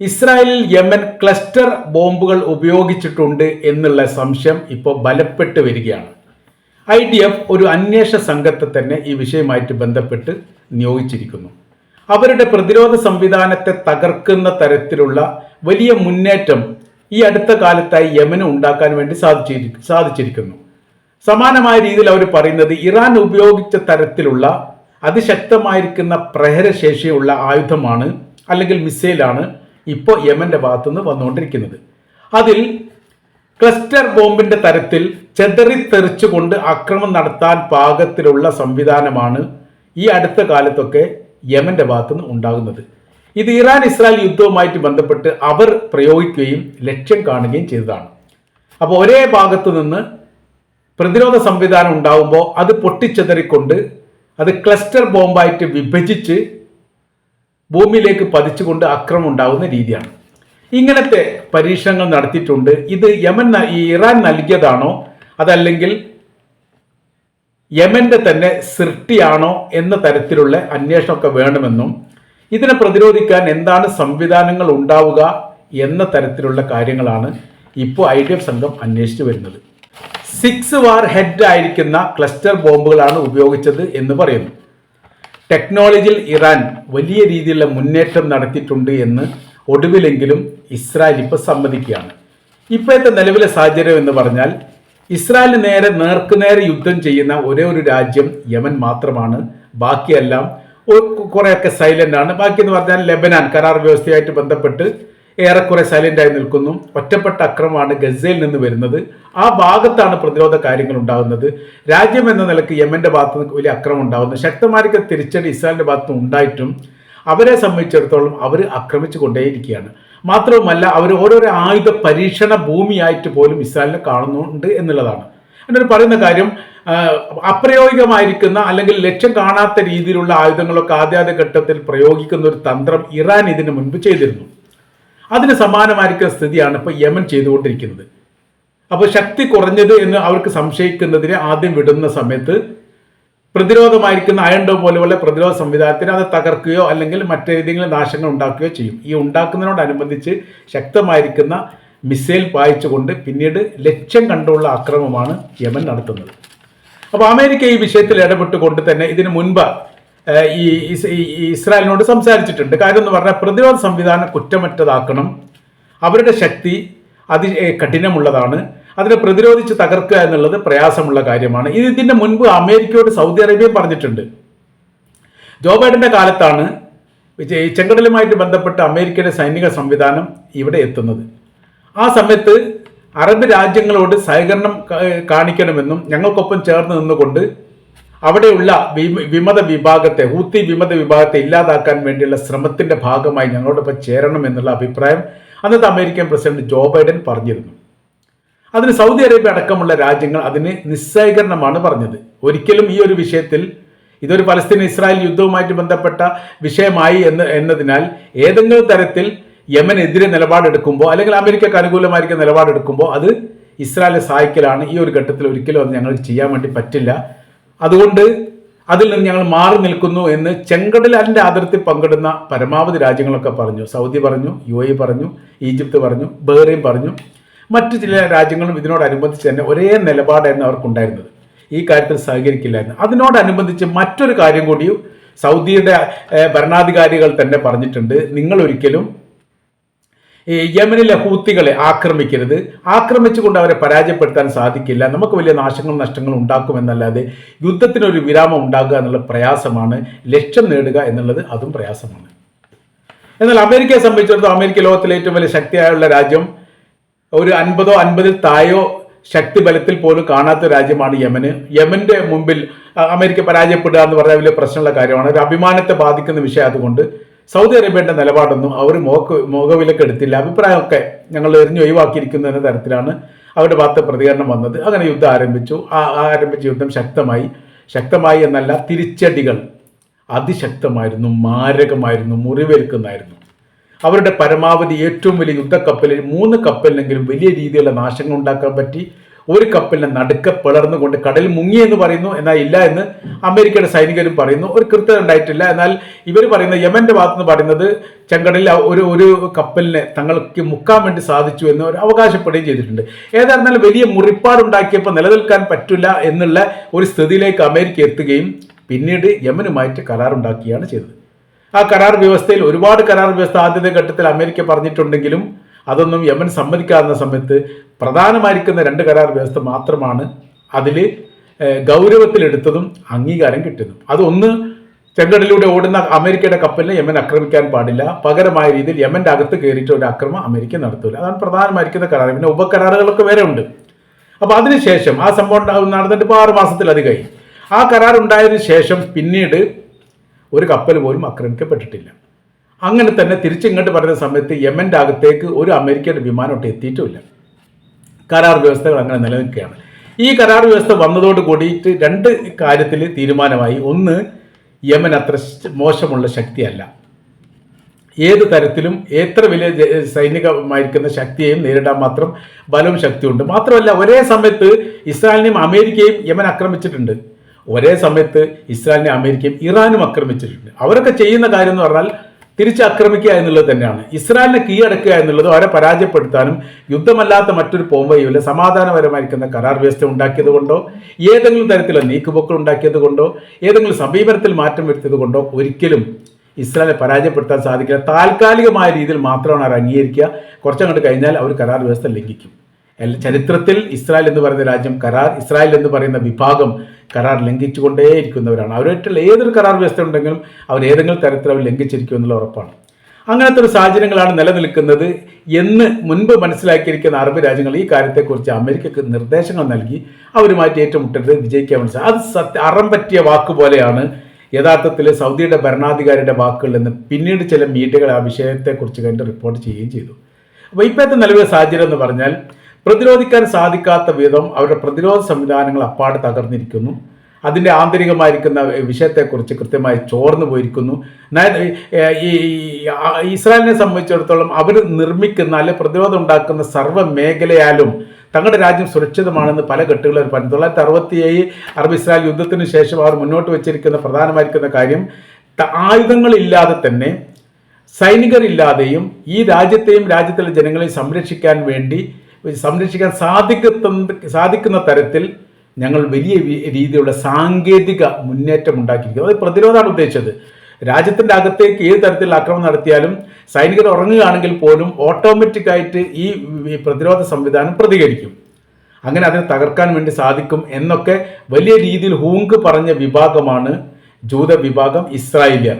ഇസ്രായേലിൽ Yemen cluster ബോംബുകൾ ഉപയോഗിച്ചിട്ടുണ്ട് എന്നുള്ള സംശയം ഇപ്പോൾ ബലപ്പെട്ട് വരികയാണ്. ഐ ഡി എഫ് ഒരു അന്വേഷണ സംഘത്തെ തന്നെ ഈ വിഷയമായിട്ട് ബന്ധപ്പെട്ട് നിയോഗിച്ചിരിക്കുന്നു. അവരുടെ പ്രതിരോധ സംവിധാനത്തെ തകർക്കുന്ന തരത്തിലുള്ള വലിയ മുന്നേറ്റം ഈ അടുത്ത കാലത്തായി യമന് ഉണ്ടാക്കാൻ വേണ്ടി സാധിച്ചിരി സാധിച്ചിരിക്കുന്നു. സമാനമായ രീതിയിൽ അവർ പറയുന്നത് ഇറാൻ ഉപയോഗിച്ച തരത്തിലുള്ള അതിശക്തമായിരിക്കുന്ന പ്രഹരശേഷിയുള്ള ആയുധമാണ് അല്ലെങ്കിൽ മിസൈലാണ് ഇപ്പോൾ യമന്റെ ഭാഗത്തുനിന്ന് വന്നുകൊണ്ടിരിക്കുന്നത്. അതിൽ ക്ലസ്റ്റർ ബോംബിന്റെ തരത്തിൽ ചെതറിത്തെറിച്ചുകൊണ്ട് ആക്രമണം നടത്താൻ പാകത്തിലുള്ള സംവിധാനമാണ് ഈ അടുത്ത കാലത്തൊക്കെ യമന്റെ ഭാഗത്തുനിന്ന് ഉണ്ടാകുന്നത്. ഇത് ഇറാൻ ഇസ്രായേൽ യുദ്ധവുമായിട്ട് ബന്ധപ്പെട്ട് അവർ പ്രയോഗിക്കുകയും ലക്ഷ്യം കാണുകയും ചെയ്തതാണ്. അപ്പോൾ ഒരേ ഭാഗത്തു നിന്ന് പ്രതിരോധ സംവിധാനം ഉണ്ടാകുമ്പോൾ അത് പൊട്ടിച്ചെതറിക്കൊണ്ട് അത് ക്ലസ്റ്റർ ബോംബായിട്ട് വിഭജിച്ച് ഭൂമിയിലേക്ക് പതിച്ചുകൊണ്ട് അക്രമം ഉണ്ടാകുന്ന രീതിയാണ്. ഇങ്ങനത്തെ പരീക്ഷണങ്ങൾ നടത്തിയിട്ടുണ്ട്. ഇത് യമൻ ഈ ഇറാൻ നൽകിയതാണോ? അതല്ലെങ്കിൽ യമന്റെ തന്നെ സൃഷ്ടിയാണോ എന്ന തരത്തിലുള്ള അന്വേഷണമൊക്കെ വേണമെന്നും ഇതിനെ പ്രതിരോധിക്കാൻ എന്താണ് സംവിധാനങ്ങൾ ഉണ്ടാവുക എന്ന തരത്തിലുള്ള കാര്യങ്ങളാണ് ഇപ്പോൾ ഐ ഡി എഫ് സംഘം അന്വേഷിച്ചു വരുന്നത്. സിക്സ് വാർ ഹെഡ് ആയിരിക്കുന്ന ക്ലസ്റ്റർ ബോംബുകളാണ് ഉപയോഗിച്ചത് എന്ന് പറയുന്നു. ടെക്നോളജിയിൽ ഇറാൻ വലിയ രീതിയിലുള്ള മുന്നേറ്റം നടത്തിയിട്ടുണ്ട് എന്ന് ഒടുവിലെങ്കിലും ഇസ്രായേൽ ഇപ്പോൾ സമ്മതിക്കുകയാണ്. ഇപ്പോഴത്തെ നിലവിലെ സാഹചര്യം എന്ന് പറഞ്ഞാൽ ഇസ്രായേലിന് നേരെ നേർക്കുനേരെ യുദ്ധം ചെയ്യുന്ന ഒരേ ഒരു രാജ്യം യമൻ മാത്രമാണ്. ബാക്കിയെല്ലാം കുറേയൊക്കെ സൈലന്റ് ആണ്. ബാക്കി എന്ന് പറഞ്ഞാൽ ലെബനാൻ കരാർ വ്യവസ്ഥയായിട്ട് ബന്ധപ്പെട്ട് ഏറെക്കുറെ സൈലന്റ് ആയി നിൽക്കുന്നു. ഒറ്റപ്പെട്ട അക്രമമാണ് ഗസയിൽ നിന്ന് വരുന്നത്. ആ ഭാഗത്താണ് പ്രതിരോധ കാര്യങ്ങൾ ഉണ്ടാകുന്നത്. രാജ്യം എന്ന നിലയ്ക്ക് യമന്റെ ഭാഗത്ത് നിന്ന് വലിയ അക്രമം ഉണ്ടാകുന്നു. ശക്തമായിരിക്കും തിരിച്ചടി ഇസ്രായേലിന്റെ ഭാഗത്ത് ഉണ്ടായിട്ടും അവരെ സംബന്ധിച്ചിടത്തോളം അവർ ആക്രമിച്ചു കൊണ്ടേയിരിക്കുകയാണ്. മാത്രവുമല്ല അവർ ഓരോരോ ആയുധ പരീക്ഷണ ഭൂമിയായിട്ട് പോലും ഇസ്രായേലിനെ കാണുന്നുണ്ട് എന്നുള്ളതാണ്. എന്നൊരു പറയുന്ന കാര്യം അപ്രയോഗികമായിരിക്കുന്ന അല്ലെങ്കിൽ ലക്ഷ്യം കാണാത്ത രീതിയിലുള്ള ആയുധങ്ങളൊക്കെ ആദ്യാദ്യ ഘട്ടത്തിൽ പ്രയോഗിക്കുന്ന ഒരു തന്ത്രം ഇറാൻ ഇതിനു മുൻപ് ചെയ്തിരുന്നു. അതിന് സമാനമായിരിക്കുന്ന സ്ഥിതിയാണ് ഇപ്പോൾ യമൻ ചെയ്തുകൊണ്ടിരിക്കുന്നത്. അപ്പോൾ ശക്തി കുറഞ്ഞത് എന്ന് അവർക്ക് സംശയിക്കുന്നതിനെ ആദ്യം വിടുന്ന സമയത്ത് പ്രതിരോധമായിരിക്കുന്ന അയണ്ടോ പോലെയുള്ള പ്രതിരോധ സംവിധാനത്തിന് അത് തകർക്കുകയോ അല്ലെങ്കിൽ മറ്റേതെങ്കിലും നാശങ്ങൾ ഉണ്ടാക്കുകയോ ചെയ്യും. ഈ ഉണ്ടാക്കുന്നതിനോടനുബന്ധിച്ച് ശക്തമായിരിക്കുന്ന മിസൈൽ പായിച്ചുകൊണ്ട് പിന്നീട് ലക്ഷ്യം കണ്ടുള്ള ആക്രമണമാണ് യമൻ നടത്തുന്നത്. അപ്പോൾ അമേരിക്ക ഈ വിഷയത്തിൽ ഇടപെട്ടുകൊണ്ട് തന്നെ ഇതിനു മുൻപ് ഈ ഇസ്- ഈ- ഈ ഇസ്രായേലിനോട് സംസാരിച്ചിട്ടുണ്ട്. കാര്യം എന്ന് പറഞ്ഞാൽ പ്രതിരോധ സംവിധാനം കുറ്റമറ്റതാക്കണം. അവരുടെ ശക്തി അതി കഠിനമുള്ളതാണ്. അതിനെ പ്രതിരോധിച്ച് തകർക്കുക എന്നുള്ളത് പ്രയാസമുള്ള കാര്യമാണ്. ഇത് ഇതിന്റെ മുൻപ് അമേരിക്കയോട് സൗദി അറേബ്യയും പറഞ്ഞിട്ടുണ്ട്. ജോ ബൈഡന്റെ കാലത്താണ് ചെങ്കടലുമായിട്ട് ബന്ധപ്പെട്ട അമേരിക്കയുടെ സൈനിക സംവിധാനം ഇവിടെ എത്തുന്നത്. ആ സമയത്ത് അറബ് രാജ്യങ്ങളോട് സഹകരണം കാണിക്കണമെന്നും ഞങ്ങൾക്കൊപ്പം ചേർന്ന് നിന്നുകൊണ്ട് അവിടെയുള്ള വിമത വിഭാഗത്തെ ഹൂത്തി വിമത വിഭാഗത്തെ ഇല്ലാതാക്കാൻ വേണ്ടിയുള്ള ശ്രമത്തിന്റെ ഭാഗമായി ഞങ്ങളോടൊപ്പം ചേരണം എന്നുള്ള അഭിപ്രായം അന്നത്തെ അമേരിക്കൻ പ്രസിഡന്റ് ജോ ബൈഡൻ പറഞ്ഞിരുന്നു. അതിന് സൗദി അറേബ്യ അടക്കമുള്ള രാജ്യങ്ങൾ അതിന് നിസ്സഹകരണമാണ് പറഞ്ഞത്. ഒരിക്കലും ഈ ഒരു വിഷയത്തിൽ ഇതൊരു പലസ്തീൻ ഇസ്രായേൽ യുദ്ധവുമായിട്ട് ബന്ധപ്പെട്ട വിഷയമായി എന്ന് എന്നതിനാൽ ഏതെങ്കിലും തരത്തിൽ യമനെതിരെ നിലപാടെടുക്കുമ്പോൾ അല്ലെങ്കിൽ അമേരിക്കക്ക് അനുകൂലമായിരിക്കുന്ന നിലപാടെടുക്കുമ്പോൾ അത് ഇസ്രായേലിനെ സഹായിക്കലാണ് ഈ ഒരു ഘട്ടത്തിൽ ഒരിക്കലും അത് ഞങ്ങൾ ചെയ്യാൻ വേണ്ടി പറ്റില്ല. അതുകൊണ്ട് അതിൽ നിന്ന് ഞങ്ങൾ മാറി നിൽക്കുന്നു എന്ന് ചെങ്കടലാലിന്റെ അതിർത്തി പങ്കിടുന്ന പരമാവധി രാജ്യങ്ങളൊക്കെ പറഞ്ഞു. സൗദി പറഞ്ഞു യു എ പറഞ്ഞു ഈജിപ്ത് പറഞ്ഞു ബഹ്റൈൻ പറഞ്ഞു. മറ്റു ചില രാജ്യങ്ങളും ഇതിനോടനുബന്ധിച്ച് തന്നെ ഒരേ നിലപാടായിരുന്നു അവർക്കുണ്ടായിരുന്നത്. ഈ കാര്യത്തിൽ സഹകരിക്കില്ലായിരുന്നു. അതിനോടനുബന്ധിച്ച് മറ്റൊരു കാര്യം കൂടി സൗദിയുടെ ഭരണാധികാരികൾ തന്നെ പറഞ്ഞിട്ടുണ്ട്. നിങ്ങൾ ഒരിക്കലും ഈ യമനിലെ ഹൂത്തികളെ ആക്രമിക്കരുത്. ആക്രമിച്ചുകൊണ്ട് അവരെ പരാജയപ്പെടുത്താൻ സാധിക്കില്ല. നമുക്ക് വലിയ നാശങ്ങളും നഷ്ടങ്ങളും ഉണ്ടാക്കുമെന്നല്ലാതെ യുദ്ധത്തിനൊരു വിരാമം ഉണ്ടാകുക എന്നുള്ള പ്രയാസമാണ്. ലക്ഷ്യം നേടുക എന്നുള്ളത് അതും പ്രയാസമാണ്. എന്നാൽ അമേരിക്കയെ സംബന്ധിച്ചിടത്തോളം അമേരിക്ക ലോകത്തിലെ ഏറ്റവും വലിയ ശക്തിയായുള്ള രാജ്യം ഒരു അൻപതോ അൻപതിൽ താഴോ ശക്തി ബലത്തിൽ പോലും കാണാത്ത രാജ്യമാണ് യമന്. യമന്റെ മുമ്പിൽ അമേരിക്ക പരാജയപ്പെടുക എന്ന് പറഞ്ഞാൽ വലിയ പ്രശ്നമുള്ള കാര്യമാണ്. ഒരു അഭിമാനത്തെ ബാധിക്കുന്ന വിഷയം അതുകൊണ്ട് സൗദി അറേബ്യയുടെ നിലപാടൊന്നും അവർ മോക്ക് മുഖവിലക്ക് എടുത്തില്ല അഭിപ്രായമൊക്കെ ഞങ്ങൾ എറിഞ്ഞു ഒഴിവാക്കിയിരിക്കുന്നു എന്ന തരത്തിലാണ് അവരുടെ ഭാഗത്ത് പ്രതികരണം വന്നത്. അങ്ങനെ യുദ്ധം ആരംഭിച്ചു. ആ ആരംഭിച്ച യുദ്ധം ശക്തമായി. ശക്തമായി എന്നല്ല തിരിച്ചടികൾ. അതിശക്തമായിരുന്നു മാരകമായിരുന്നു മുറിവേൽക്കുന്നതായിരുന്നു. അവരുടെ പരമാവധി ഏറ്റവും വലിയ യുദ്ധക്കപ്പലിൽ മൂന്ന് കപ്പലിനെങ്കിലും വലിയ രീതിയിലുള്ള നാശങ്ങൾ ഉണ്ടാക്കാൻ പറ്റി. ഒരു കപ്പലിനെ നടുക്കെ പിളർന്നുകൊണ്ട് കടൽ മുങ്ങി എന്ന് പറയുന്നു. എന്നാൽ ഇല്ല എന്ന് അമേരിക്കയുടെ സൈനികരും പറയുന്നു. ഒരു കൃത്യത ഉണ്ടായിട്ടില്ല. എന്നാൽ ഇവർ പറയുന്ന യമന്റെ ഭാഗത്ത് നിന്ന് പറയുന്നത് ചെങ്കടലിൽ ഒരു ഒരു കപ്പലിനെ തങ്ങൾക്ക് മുക്കാൻ വേണ്ടി സാധിച്ചു എന്ന് അവർ അവകാശപ്പെടുകയും ചെയ്തിട്ടുണ്ട്. ഏതായിരുന്നാലും വലിയ മുറിപ്പാടുണ്ടാക്കിയപ്പോൾ നിലനിൽക്കാൻ പറ്റില്ല എന്നുള്ള ഒരു സ്ഥിതിയിലേക്ക് അമേരിക്ക എത്തുകയും പിന്നീട് യമനുമായിട്ട് കരാറുണ്ടാക്കുകയാണ് ചെയ്തത്. ആ കരാർ വ്യവസ്ഥയിൽ ഒരുപാട് കരാർ വ്യവസ്ഥ ആദ്യത്തെ ഘട്ടത്തിൽ അമേരിക്ക പറഞ്ഞിട്ടുണ്ടെങ്കിലും അതൊന്നും യമൻ സമ്മതിക്കാവുന്ന സമയത്ത് പ്രധാനമായിരിക്കുന്ന രണ്ട് കരാർ വ്യവസ്ഥ മാത്രമാണ് അതിൽ ഗൗരവത്തിലെടുത്തതും അംഗീകാരം കിട്ടുന്നു അതൊന്ന് ചെങ്കടലിലൂടെ ഓടുന്ന അമേരിക്കയുടെ കപ്പലിനെ യമൻ ആക്രമിക്കാൻ പാടില്ല. പകരമായ രീതിയിൽ യമന്റെ അകത്ത് കയറിയിട്ട് ഒരു ആക്രമം അമേരിക്ക നടത്തൂല. അതാണ് പ്രധാനമായിരിക്കുന്ന കരാർ. പിന്നെ ഉപകരാറുകളൊക്കെ വേറെ ഉണ്ട്. അപ്പോൾ അതിനുശേഷം ആ സംഭവം നടന്നിട്ട് ഇപ്പോൾ ആറ് മാസത്തിലധികമായി ആ കരാർ ഉണ്ടായതിനു ശേഷം പിന്നീട് ഒരു കപ്പൽ പോലും ആക്രമിക്കപ്പെട്ടിട്ടില്ല. അങ്ങനെ തന്നെ തിരിച്ചിങ്ങോട്ട് പറയുന്ന സമയത്ത് യമന്റെ അകത്തേക്ക് ഒരു അമേരിക്കയുടെ വിമാനമൊട്ട് എത്തിയിട്ടുമില്ല കരാർ വ്യവസ്ഥകൾ അങ്ങനെ നിലനിൽക്കുകയാണ്. ഈ കരാർ വ്യവസ്ഥ വന്നതോട് കൂടിയിട്ട് രണ്ട് കാര്യത്തിൽ തീരുമാനമായി. ഒന്ന് യമൻ അത്ര മോശമുള്ള ശക്തിയല്ല. ഏത് തരത്തിലും എത്ര വലിയ സൈനികമായിരിക്കുന്ന ശക്തിയെയും നേരിടാൻ മാത്രം ബലവും ശക്തിയുണ്ട്. മാത്രമല്ല ഒരേ സമയത്ത് ഇസ്രായേലിനെയും അമേരിക്കയും യമൻ ആക്രമിച്ചിട്ടുണ്ട്. ഒരേ സമയത്ത് ഇസ്രായേലിനെ അമേരിക്കയും ഇറാനും ആക്രമിച്ചിട്ടുണ്ട്. അവരൊക്കെ ചെയ്യുന്ന കാര്യം എന്ന് പറഞ്ഞാൽ തിരിച്ചാക്രമിക്കുക എന്നുള്ളത് തന്നെയാണ്. ഇസ്രായേലിനെ കീഴടക്കുക എന്നുള്ളത് അവരെ പരാജയപ്പെടുത്താനും യുദ്ധമല്ലാത്ത മറ്റൊരു പോംവഴിയില്ല സമാധാനപരമായിരിക്കുന്ന കരാർ വ്യവസ്ഥ ഉണ്ടാക്കിയത് കൊണ്ടോ ഏതെങ്കിലും തരത്തിലുള്ള നീക്കുപോക്കൾ ഉണ്ടാക്കിയത് കൊണ്ടോ ഏതെങ്കിലും സമീപനത്തിൽ മാറ്റം വരുത്തിയത് കൊണ്ടോ ഒരിക്കലും ഇസ്രായേലിനെ പരാജയപ്പെടുത്താൻ സാധിക്കില്ല. താൽക്കാലികമായ രീതിയിൽ മാത്രമാണ് അവർ അംഗീകരിക്കുക. കുറച്ചങ്ങോട്ട് കഴിഞ്ഞാൽ അവർ കരാർ വ്യവസ്ഥ ലംഘിക്കും. ചരിത്രത്തിൽ ഇസ്രായേൽ എന്ന് പറയുന്ന രാജ്യം കരാർ ഇസ്രായേൽ എന്ന് പറയുന്ന വിഭാഗം കരാർ ലംഘിച്ചുകൊണ്ടേയിരിക്കുന്നവരാണ്. അവരായിട്ടുള്ള ഏതൊരു കരാർ വ്യവസ്ഥ ഉണ്ടെങ്കിലും അവർ ഏതെങ്കിലും തരത്തിൽ അവർ ലംഘിച്ചിരിക്കും എന്നുള്ള ഉറപ്പാണ്. അങ്ങനത്തെ ഒരു സാഹചര്യങ്ങളാണ് നിലനിൽക്കുന്നത് എന്ന് മുൻപ് മനസ്സിലാക്കിയിരിക്കുന്ന അറബ് രാജ്യങ്ങൾ ഈ കാര്യത്തെക്കുറിച്ച് അമേരിക്കക്ക് നിർദ്ദേശങ്ങൾ നൽകി അവരുമായിട്ട് ഏറ്റുമുട്ടരുത് വിജയിക്കാൻ മനസ്സിലായി അത് സത്യ അറം പറ്റിയ വാക്ക് പോലെയാണ് യഥാർത്ഥത്തിൽ സൗദിയുടെ ഭരണാധികാരിയുടെ വാക്കുകളിൽ നിന്ന് പിന്നീട് ചില മീഡിയകൾ ആ വിഷയത്തെക്കുറിച്ച് കണ്ട് റിപ്പോർട്ട് ചെയ്യുകയും ചെയ്തു. അപ്പോൾ ഇപ്പോഴത്തെ നിലവിലെ സാഹചര്യം എന്ന് പറഞ്ഞാൽ പ്രതിരോധിക്കാൻ സാധിക്കാത്ത വിധം അവരുടെ പ്രതിരോധ സംവിധാനങ്ങൾ അപ്പാട് തകർന്നിരിക്കുന്നു. അതിന്റെ ആന്തരികമായിരിക്കുന്ന വിഷയത്തെക്കുറിച്ച് കൃത്യമായി ചോർന്നു പോയിരിക്കുന്നു. ഈ ഇസ്രായേലിനെ സംബന്ധിച്ചിടത്തോളം അവർ നിർമ്മിക്കുന്ന അല്ലെ പ്രതിരോധം ഉണ്ടാക്കുന്ന സർവ മേഖലയാലും തങ്ങളുടെ രാജ്യം സുരക്ഷിതമാണെന്ന് പല ഘട്ടങ്ങളിൽ പറഞ്ഞു. തൊള്ളായിരത്തി അറുപത്തിയേഴ് അറബ് ഇസ്രായേൽ യുദ്ധത്തിന് ശേഷം അവർ മുന്നോട്ട് വെച്ചിരിക്കുന്ന പ്രധാനമായിരിക്കുന്ന കാര്യം ആയുധങ്ങളില്ലാതെ തന്നെ സൈനികരില്ലാതെയും ഈ രാജ്യത്തെയും രാജ്യത്തിലെ ജനങ്ങളെയും സംരക്ഷിക്കാൻ വേണ്ടി സംരക്ഷിക്കാൻ സാധിക്കുന്ന സാധിക്കുന്ന തരത്തിൽ ഞങ്ങൾ വലിയ രീതിയിലുള്ള സാങ്കേതിക മുന്നേറ്റം ഉണ്ടാക്കിയിരിക്കുന്നത് അത് പ്രതിരോധമാണ് ഉദ്ദേശിച്ചത്. രാജ്യത്തിന്റെ അകത്തേക്ക് ഏത് തരത്തിൽ ആക്രമണം നടത്തിയാലും സൈനികർ ഉറങ്ങുകയാണെങ്കിൽ പോലും ഓട്ടോമാറ്റിക്കായിട്ട് ഈ പ്രതിരോധ സംവിധാനം പ്രതികരിക്കും. അങ്ങനെ അതിനെ തകർക്കാൻ വേണ്ടി സാധിക്കും എന്നൊക്കെ വലിയ രീതിയിൽ ഹൂങ്ക് പറഞ്ഞ വിഭാഗമാണ് ജൂത വിഭാഗം ഇസ്രായേലിയർ.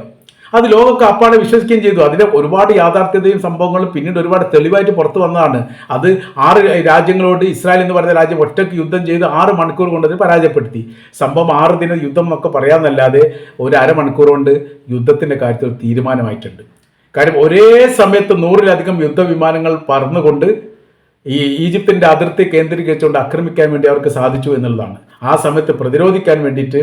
അത് ലോകമൊക്കെ അപ്പാടെ വിശ്വസിക്കുകയും ചെയ്തു. അതിന് ഒരുപാട് യാഥാർത്ഥ്യതയും സംഭവങ്ങളും പിന്നീട് ഒരുപാട് തെളിവായിട്ട് പുറത്തു വന്നതാണ്. അത് ആറ് രാജ്യങ്ങളോട് ഇസ്രായേൽ എന്ന് പറയുന്ന രാജ്യം ഒറ്റയ്ക്ക് യുദ്ധം ചെയ്ത് ആറ് മണിക്കൂർ കൊണ്ട് പരാജയപ്പെടുത്തി. സംഭവം ആറ് ദിന യുദ്ധം എന്നൊക്കെ പറയാമെന്നല്ലാതെ ഒരു അരമണിക്കൂർ കൊണ്ട് യുദ്ധത്തിന്റെ കാര്യത്തിൽ തീരുമാനമായിട്ടുണ്ട്. കാര്യം ഒരേ സമയത്ത് നൂറിലധികം യുദ്ധവിമാനങ്ങൾ പറന്നുകൊണ്ട് ഈ ഈജിപ്തിന്റെ അതിർത്തി കേന്ദ്രീകരിച്ചുകൊണ്ട് ആക്രമിക്കാൻ വേണ്ടി അവർക്ക് സാധിച്ചു എന്നുള്ളതാണ്. ആ സമയത്ത് പ്രതിരോധിക്കാൻ വേണ്ടിയിട്ട്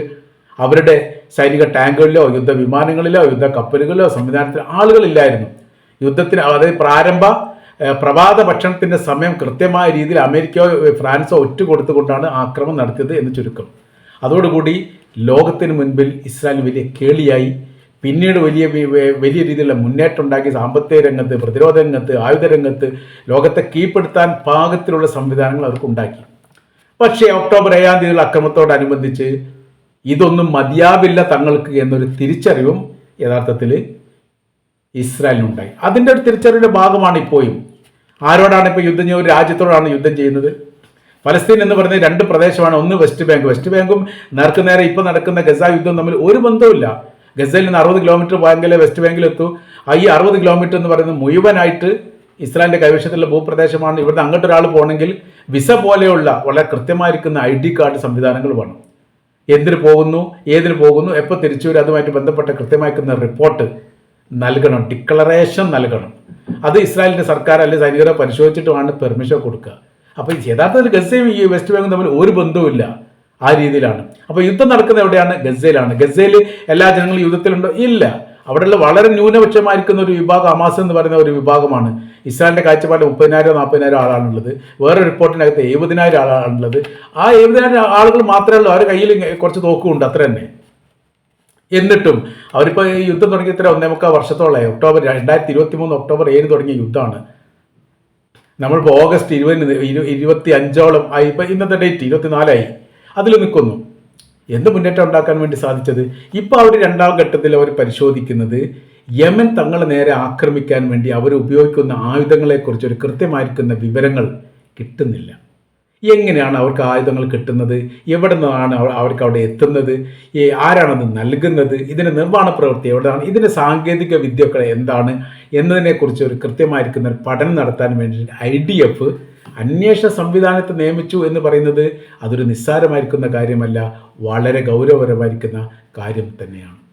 അവരുടെ സൈനിക ടാങ്കുകളിലോ യുദ്ധ വിമാനങ്ങളിലോ യുദ്ധ കപ്പലുകളിലോ സംവിധാനത്തിൽ ആളുകളില്ലായിരുന്നു. യുദ്ധത്തിന് അതായത് പ്രാരംഭ പ്രഭാത ഭക്ഷണത്തിന്റെ സമയം കൃത്യമായ രീതിയിൽ അമേരിക്കയോ ഫ്രാൻസോ ഒറ്റ കൊടുത്തുകൊണ്ടാണ് ആക്രമണം നടത്തിയത് എന്ന് ചുരുക്കം. അതോടുകൂടി ലോകത്തിന് മുൻപിൽ ഇസ്രായേൽ വലിയ കേളിയായി. പിന്നീട് വലിയ വലിയ രീതിയിലുള്ള മുന്നേറ്റം ഉണ്ടാക്കി. സാമ്പത്തിക രംഗത്ത് പ്രതിരോധ രംഗത്ത് ആയുധ രംഗത്ത് ലോകത്തെ കീഴ്പ്പെടുത്താൻ പാകത്തിലുള്ള സംവിധാനങ്ങൾ അവർക്ക് ഉണ്ടാക്കി. പക്ഷേ ഒക്ടോബർ ഏഴാം തീയതിയിലുള്ള അക്രമത്തോടനുബന്ധിച്ച് ഇതൊന്നും മതിയാവില്ല തങ്ങൾക്ക് എന്നൊരു തിരിച്ചറിവും യഥാർത്ഥത്തിൽ ഇസ്രായേലിനുണ്ടായി. അതിന്റെ ഒരു തിരിച്ചറിവിന്റെ ഭാഗമാണ് ഇപ്പോഴും. ആരോടാണ് ഇപ്പോൾ യുദ്ധം ചെയ്യുന്നത്? രാജ്യത്തോടാണ് യുദ്ധം ചെയ്യുന്നത്. ഫലസ്തീൻ എന്ന് പറയുന്ന രണ്ട് പ്രദേശമാണ്. ഒന്ന് വെസ്റ്റ് ബാങ്ക്. വെസ്റ്റ് ബാങ്കും നേർക്ക് നേരെ ഇപ്പോൾ നടക്കുന്ന ഗസ യുദ്ധം തമ്മിൽ ഒരു ബന്ധവുമില്ല. ഗസയിൽ നിന്ന് അറുപത് കിലോമീറ്റർ ബാങ്കിലെ വെസ്റ്റ് ആ ഈ അറുപത് കിലോമീറ്റർ എന്ന് പറയുന്നത് മുഴുവനായിട്ട് ഇസ്രായേലിന്റെ കൈവശത്തിലുള്ള ഭൂപ്രദേശമാണ്. ഇവിടുന്ന് അങ്ങോട്ട് ഒരാൾ പോകണമെങ്കിൽ വിസ പോലെയുള്ള വളരെ കൃത്യമായിരിക്കുന്ന ഐ ഡി കാർഡ് സംവിധാനങ്ങൾ വേണം. എന്തിന് പോകുന്നു ഏതിന് പോകുന്നു എപ്പോൾ തിരിച്ചു വരും അതുമായിട്ട് ബന്ധപ്പെട്ട കൃത്യമാക്കുന്ന റിപ്പോർട്ട് നൽകണം ഡിക്ലറേഷൻ നൽകണം. അത് ഇസ്രായേലിന്റെ സർക്കാർ അല്ലെങ്കിൽ സൈനികരെ പരിശോധിച്ചിട്ടുമാണ് പെർമിഷൻ കൊടുക്കുക. അപ്പോൾ യഥാർത്ഥത്തിൽ ഗസയും ഈ വെസ്റ്റ് ബാങ്കും തമ്മിൽ ഒരു ബന്ധവുമില്ല ആ രീതിയിലാണ്. അപ്പോൾ യുദ്ധം നടക്കുന്നത് എവിടെയാണ്? ഗസയിലാണ്. ഗസയിൽ എല്ലാ ജനങ്ങളും യുദ്ധത്തിലുണ്ടോ? ഇല്ല. അവിടെയുള്ള വളരെ ന്യൂനപക്ഷമായിരിക്കുന്ന ഒരു വിഭാഗം അമാസ് എന്ന് പറയുന്ന ഒരു വിഭാഗമാണ്. ഇസ്രായേലിന്റെ കാഴ്ചപ്പാട് മുപ്പതിനായിരം നാൽപ്പതിനായിരം ആളാണുള്ളത്. വേറെ റിപ്പോർട്ടിനകത്ത് എഴുപതിനായിരം ആളാണുള്ളത്. ആ എഴുപതിനായിരം ആളുകൾ മാത്രമേ ഉള്ളൂ അവരുടെ കയ്യിൽ കുറച്ച് തോക്കുമുണ്ട്. അത്ര തന്നെ. എന്നിട്ടും അവരിപ്പോൾ ഈ യുദ്ധം തുടങ്ങിയത്ര ഇത്ര ഒന്നേ മുക്കാൽ വർഷത്തോളമായി ഒക്ടോബർ രണ്ടായിരത്തി ഇരുപത്തി മൂന്ന് ഒക്ടോബർ ഏഴിന് തുടങ്ങിയ യുദ്ധമാണ്. നമ്മളിപ്പോൾ ഓഗസ്റ്റ് ഇരുപതിന് ഇരു ഇരുപത്തി അഞ്ചോളം ആയി. ഇപ്പം ഇന്നത്തെ ഡേറ്റ് ഇരുപത്തിനാലായി. അതിൽ നിൽക്കുന്നു എന്ത് മുന്നേറ്റം ഉണ്ടാക്കാൻ വേണ്ടി സാധിച്ചത്? ഇപ്പോൾ അവർ രണ്ടാം ഘട്ടത്തിൽ അവർ പരിശോധിക്കുന്നത് യമൻ തങ്ങളെ നേരെ ആക്രമിക്കാൻ വേണ്ടി അവർ ഉപയോഗിക്കുന്ന ആയുധങ്ങളെക്കുറിച്ച് ഒരു കൃത്യമായിരിക്കുന്ന വിവരങ്ങൾ കിട്ടുന്നില്ല. എങ്ങനെയാണ് അവർക്ക് ആയുധങ്ങൾ കിട്ടുന്നത്? എവിടെ നിന്നാണ് അവർക്ക് അവിടെ എത്തുന്നത്? ഈ ആരാണത് നൽകുന്നത്? ഇതിന്റെ നിർമ്മാണ പ്രവൃത്തി എവിടെയാണ്? ഇതിന്റെ സാങ്കേതിക വിദ്യകൾ എന്താണ്? എന്നതിനെക്കുറിച്ച് ഒരു കൃത്യമായിരിക്കുന്ന ഒരു പഠനം നടത്താൻ വേണ്ടി ഐ ഡി എഫ് അന്വേഷണ സംവിധാനത്തെ നിയമിച്ചു എന്ന് പറയുന്നത് അതൊരു നിസ്സാരമായിരിക്കുന്ന കാര്യമല്ല വളരെ ഗൗരവപരമായിരിക്കുന്ന കാര്യം തന്നെയാണ്.